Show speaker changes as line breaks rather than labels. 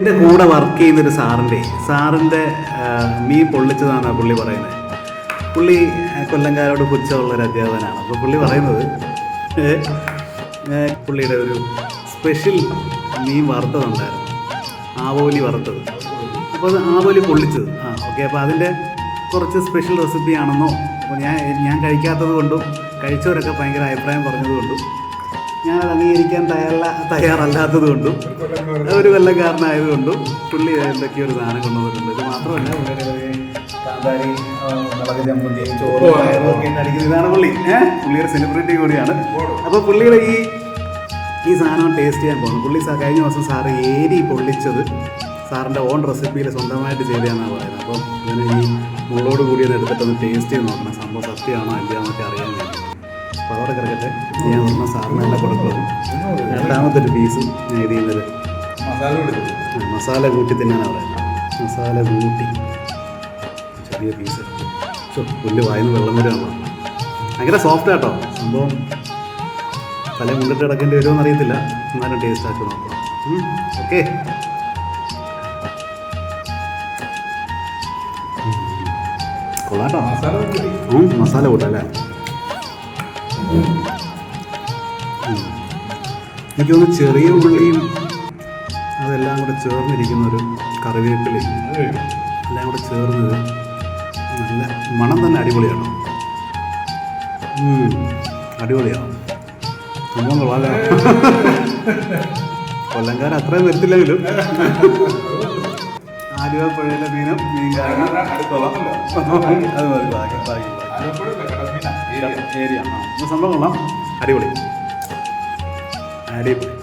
എന്റെ കൂടെ വർക്ക് ചെയ്യുന്നൊരു സാറിന്റെ സാറിന്റെ മീൻ പൊള്ളിച്ചതാണ് പുള്ളി പറയുന്നത്. പുള്ളി കൊല്ലംകാരോട് പുച്ഛമുള്ള ഒരു അധ്യാപകനാണ്. അപ്പോൾ പുള്ളി പറയുന്നത് പുള്ളിയുടെ ഒരു സ്പെഷ്യൽ മീൻ വറുത്തതുണ്ടായിരുന്നു. ആവോലി വറുത്തത്. അപ്പോൾ അത് ആവോലി പൊള്ളിച്ചത്. ആ ഓക്കെ അപ്പോൾ അതിന്റെ കുറച്ച് സ്പെഷ്യൽ റെസിപ്പി ആണെന്നോ അപ്പോൾ ഞാൻ ഞാൻ കഴിക്കാത്തത് കൊണ്ടും കഴിച്ചവരൊക്കെ ഭയങ്കര അഭിപ്രായം പറഞ്ഞതുകൊണ്ടും ഞാനത് അംഗീകരിക്കാൻ തയ്യാറല്ല തയ്യാറല്ലാത്തത് കൊണ്ടും ഒരു കൊല്ലക്കാരനായതുകൊണ്ടും പുള്ളി എന്തൊക്കെയോ ഒരു സാധനം കൊണ്ടുവന്നിട്ടുണ്ട്. ഇത് മാത്രമല്ല പുള്ളിയുടെ ഒരു കാന്താരി ആ, മുളക് ചമ്മന്തി ചോറ് ഒക്കെ അടിക്കുന്ന ഇതാണ് പുള്ളി. ഏഹ് പുള്ളിയുടെ സെലിബ്രിറ്റി കൂടിയാണ്. അപ്പോൾ പുള്ളിയുടെ ഈ ഈ സാധനം ടേസ്റ്റ് ചെയ്യാൻ പോകുന്നു പുള്ളി കഴിഞ്ഞ ദിവസം സാറ് ഏരി പൊള്ളിച്ചത് സാറിന്റെ ഓൺ റെസിപ്പിയിൽ സ്വന്തമായിട്ട് ചെയ്തതാണെന്നാണ് പറയുന്നത്. അപ്പം ഇതിന് ഈ മുളോട് കൂടി ഒന്ന് എടുത്തിട്ടൊന്ന് ടേസ്റ്റ് ചെയ്ത് നോക്കണം. സംഭവം സത്യമാണോ അല്ലയോ എന്നൊക്കെ അറിയാൻ വേണ്ടി. അപ്പോൾ അവിടെ കിടക്കട്ടെ ഞാൻ വന്ന സാറിന് എല്ലാം കൊടുക്കും രണ്ടാമത്തെ ഒരു പീസ് ഞാൻ ഇത് ചെയ്യുന്നത്.
മസാല കൊടുക്കും
മസാല കൂട്ടി തിന്നാനാണ് പറയുന്നത് മസാല കൂട്ടി. ചെറിയ പീസ് പുല്ല് വായന്ന് വെള്ളം വരുവാണല്ലോ ഭയങ്കര സോഫ്റ്റ് ആട്ടോ സംഭവം തല മുണ്ടിട്ട് കിടക്കേണ്ടി വരുമോ അറിയത്തില്ല. എന്നാലും ടേസ്റ്റ് ആക്കി നോക്കാം ഓക്കെ കൊള്ളാട്ടോ
മസാല
കൂട്ടല്ലേ. എനിക്ക് തോന്നുന്നു ചെറിയ ഉള്ളിയും അതെല്ലാം കൂടെ ചേർന്നിരിക്കുന്ന ഒരു കറിവേപ്പിലയും എല്ലാം കൂടെ ചേർന്നത് നല്ല മണം തന്നെ അടിപൊളിയാണ്. അടിപൊളിയാണ്. സംഭവം കൊള്ളാലോ. കൊല്ലംകാർ അത്രയും വരത്തില്ലെങ്കിലും. ആലുവ പുഴയിലെ മീനും മീൻ കാരണം
അടുത്തോളം
അത് മതി ബാക്കി ബാക്കി ഏരിയ ആ സംഭവം അടിപൊളി. അടിപൊളി.